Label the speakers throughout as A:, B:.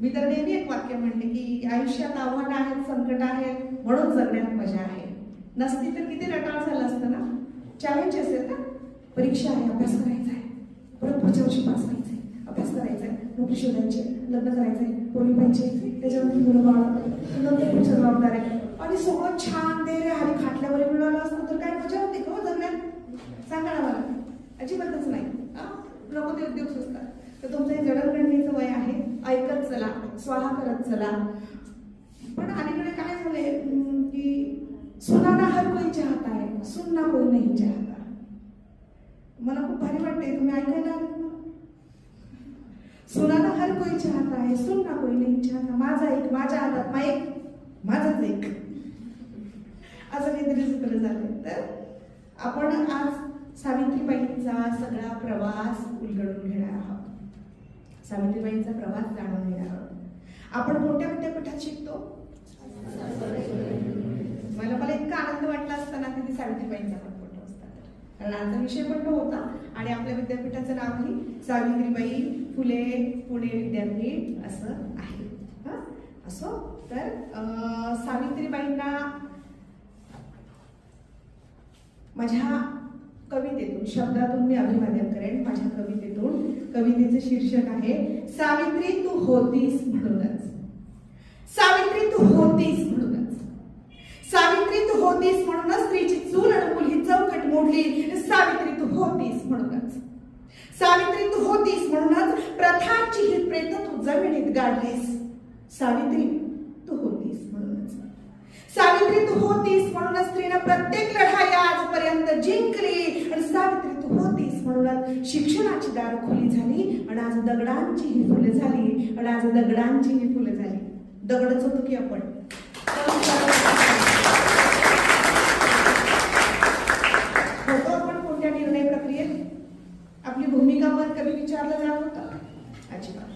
A: मी तर नेहमी एक वाक्य म्हणते की आयुष्यात आव्हानं आहेत संकट आहेत म्हणून जगण्यात मजा आहे. नसती तर किती रटाळ झालं असतं ना? चॅलेंज असेल ना? परीक्षा आहे अभ्यास करायचा आहे. परत पुढच्या वर्षी पास व्हायचंय अभ्यास करायचा आहे नोकरी शोधायची आहे, करायचं आहे पोरी पाहिजे. त्याच्यावर मुलं बाळ नंतर पुढच्या जबाबदार आहे. आणि सगळं छान दे रे हरी खाटल्यावर मिळालं असतं तर काय मजा होते का हो जगण्यात? सांगा ना मला. अजिबातच नाही. नको ते उद्योग सुचतात तर तुमचं हे जडणघडणीचं वय आहे. ऐकत चला स्वाहा करत चला. पण अलीकडे काय झाले की सुनाना हर कोई चाहता है सुनना कोई नाही चाहता. मला खूप भारी वाटते तुम्ही ऐकायला सुनाना हर कोई चाहता है सुनना कोई नाही चाहता. माझा एक माझ्या हातात एक माझाच एक. असं काहीतरी सूत्र झालं तर आपण आज सावित्रीबाईंचा सगळा प्रवास उलगडून घेणार आहोत. सावित्रीबाईंचा प्रवास जाणून घेणार आहोत. आपण कोणत्या विद्यापीठात शिकतो? मला मला इतका आनंद वाटला असताना तिथे सावित्रीबाईंचा पण फोटो असता कारण आजचा विषय पण तो होता आणि आपल्या विद्यापीठाचं नावही सावित्रीबाई फुले पुणे विद्यापीठ असं आहे. असो तर सावित्रीबाईंना माझ्या कवितेतून शब्दातून मी अभिवादन करेन. माझ्या कवितेचं शीर्षक आहे सावित्री तू होतीस म्हणूनच. सावित्री तू होतीस म्हणूनच. सावित्री तू होतीस म्हणूनच स्त्रीची चूल अडकून ही चौकट मोडली. सावित्री तू होतीस म्हणूनच. सावित्री तू होतीस म्हणूनच प्रथांची ही प्रेत तू जमिनीत गाडलीस. सावित्री तू होतीस म्हणूनच. सावित्री तू होतीस म्हणूनच झाली आणि आज दगडांची ही फुलं झाली आणि आज दगडांची ही फुलं झाली. दगडच होतो की आपण. होतो आपण कोणत्या निर्णय प्रक्रियेत? आपली भूमिका पण कधी विचारलं जात होतं? अजिबात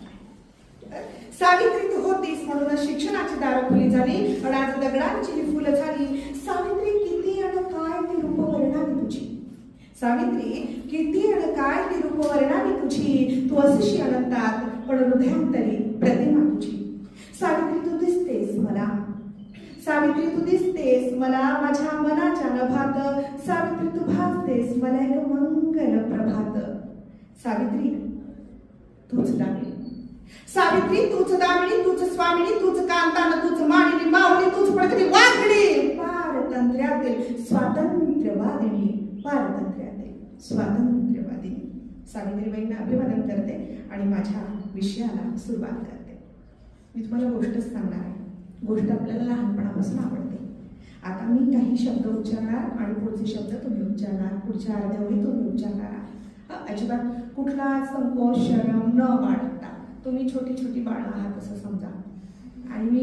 A: सावित्री तू होतीस म्हणून शिक्षणाची दारं खुली झाली आणि आज दगडांची ही फुलं झाली. सावित्री किती आणि काय ती रूप वर्णावी तुझी सावित्री किती आणि काय ती रूप वर्णावी तुझी तू अशीशी अनंतात पण हृदयांतरी प्रतिमा तुझी. सावित्री तू दिसतेस मला. सावित्री तू दिसतेस मला माझ्या मनाच्या नभात. सावित्री तू भासतेस मला एक मंगल प्रभात. सावित्री तूच दामिनी. सावित्री तूच दामिनी तूच स्वामिनी तूच कांतान तूच मानिनी माऊली तूच प्रकृती वाघडी पारतंत्र्यातील स्वातंत्र्य स्वातंत्र्यवादी सावित्रीबाईंना अभिवादन करते आणि माझ्या विषयाला सुरुवात करते. मी तुम्हाला गोष्टच सांगणार आहे. गोष्ट आपल्याला लहानपणापासून आवडते. आता मी काही शब्द उच्चारणार आणि पुढचे शब्द तुम्ही उच्चारणार पुढच्या अर्ध्यावरी तुम्ही उच्चारणार अजिबात कुठला संकोच शरम न बाळगता. तुम्ही छोटी छोटी बाळं आहात असं समजा. आणि मी